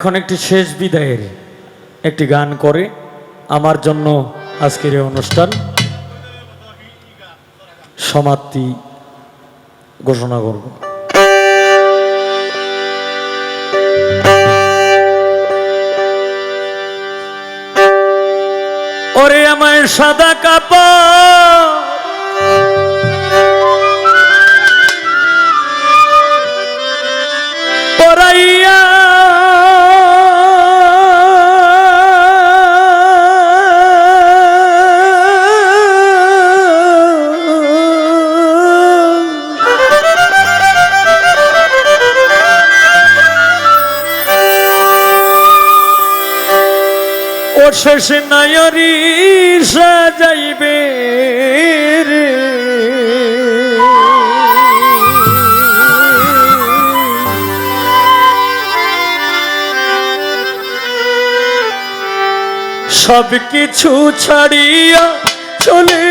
এখন একটি শেষ বিদায়ের একটি গান করে আমার জন্য আজকের এই অনুষ্ঠান। সমাপ্তি ঘোষণা করব। ওরে আমায় সাদা কাপড় ও শেষ নায়রি সাজাইবে সব কিছু ছাড়িয়া চলে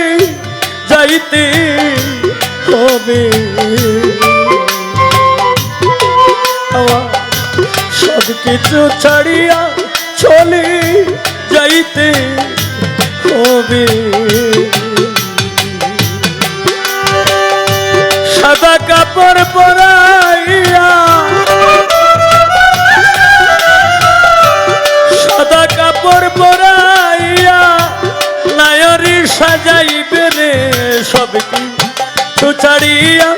যাইতে হবে। সব কিছু ছাড়িয়া সাদা কাপড় পরাইয়া নায়রি সাজাইবে রে সব কিছু ছাড়িয়া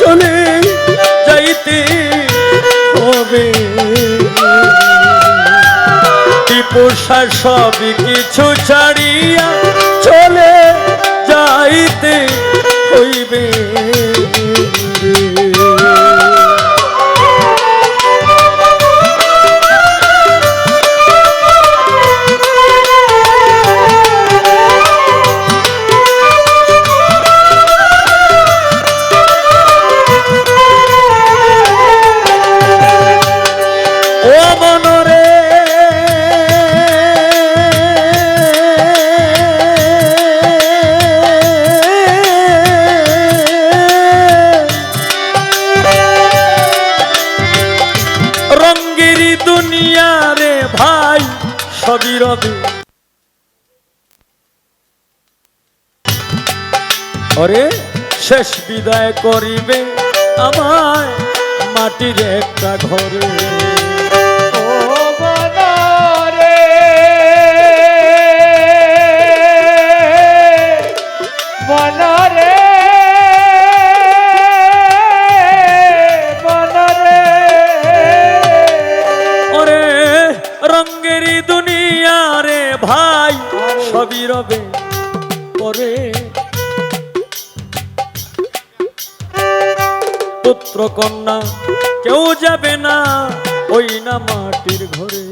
চলে যাইতে হবে। পোষা সব কিছু ছাড়িয়া চলে যাইতে হইবে। রবে ওরে শেষ বিদায় করিবে আমায় মাটির একটা ঘরে। ভাই, সবই রবে পরে। পুত্র কন্যা, কেউ যাবে না ওই না মাটির ঘরে।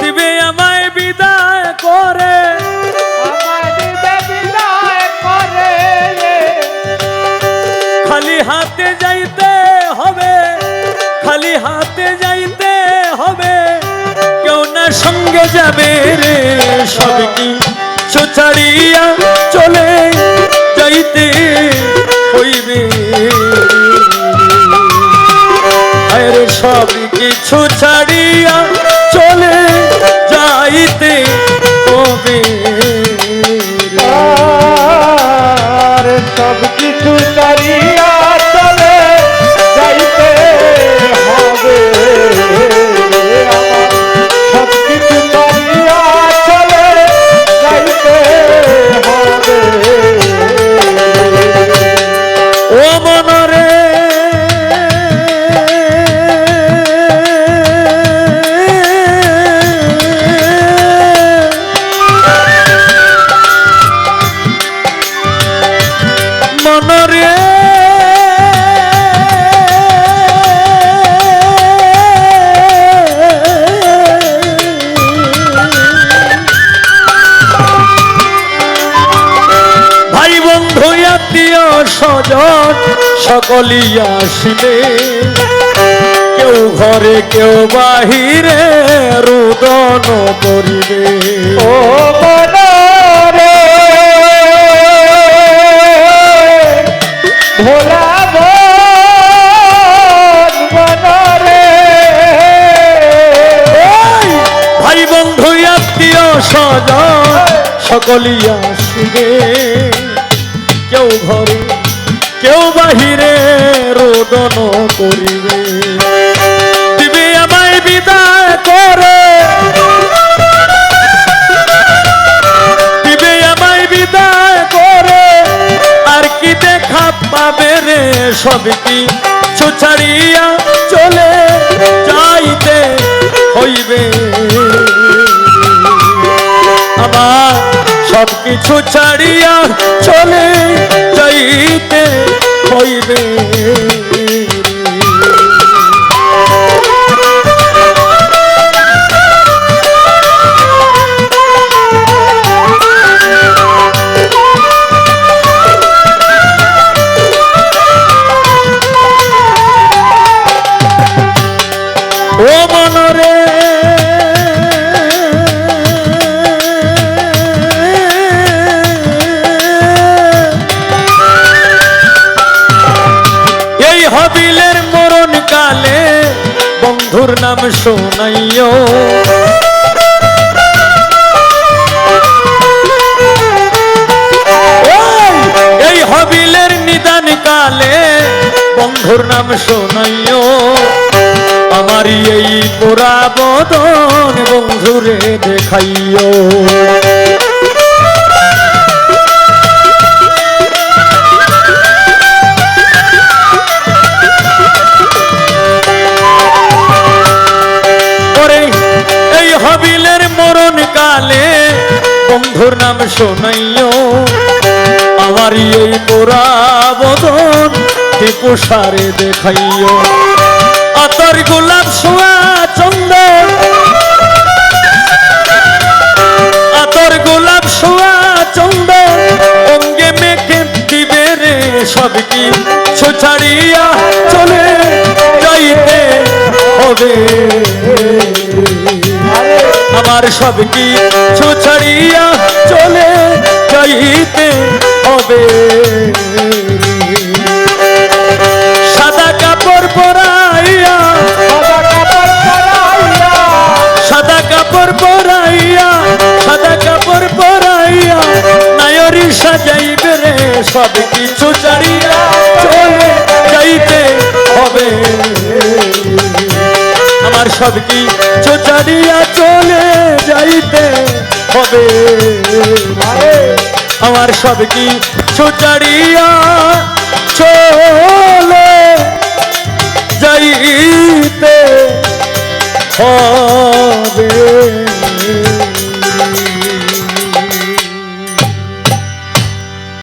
দিবে আমায় সঙ্গে যাবে রে সব কিছু ছাড়িয়া চলে যাইতে হইবে। আরে সব কিছু ছাড়িয়া চলে যাইতে হবে। আত্মীয় স্বজন সকলই আসিবে। কেউ ঘরে কেউ বাহিরে রুদন করিবে। ও মনরে ভোলা মনরে। বন্ধু আত্মীয় স্বজন সকলই আসবে। কেউ ঘরে, কেউ বাহিরে রোদন করিবে। দিবে আমায় বিদায় করে। দিবে আমায় বিদায় করে। আর কি দেখা পাবে রে সব কি? ছুছাড়িয়া চলে সব কিছু ছাড়িয়া চলে যাইতে হইবে। শোনাইও। এই হবিলের নিদান কালে বন্ধুর নাম শোনাইও। আমারই এই পোড়া বদন বন্ধুরে দেখাইও। বন্ধুর নাম শোনাইও। আমারই এই পোড়া বদন টিপুসারে দেখাইও। আতর গোলাপ সোয়া চন্দন। আতর গোলাপ সোয়া চন্দন। অঙ্গে মেখে দিবে রে সব কি ছাড়িয়া চলে যাইতে হবে। আমার সব কি ছাড়িয়া চলে যাইতে হবে? সাদা কাপড় পরাইয়া সাদা কাপড় পরাইয়া। সাদা কাপড় পরাইয়া নায়রি সাজাইবে রে সব কিছু ছাড়িয়া চলে যাইতে হবে? আমার সব কিছু ছাড়িয়া চলে যাইতে হবে। আমার সব কি ছাড়িয়া চলে যাইতে হবে?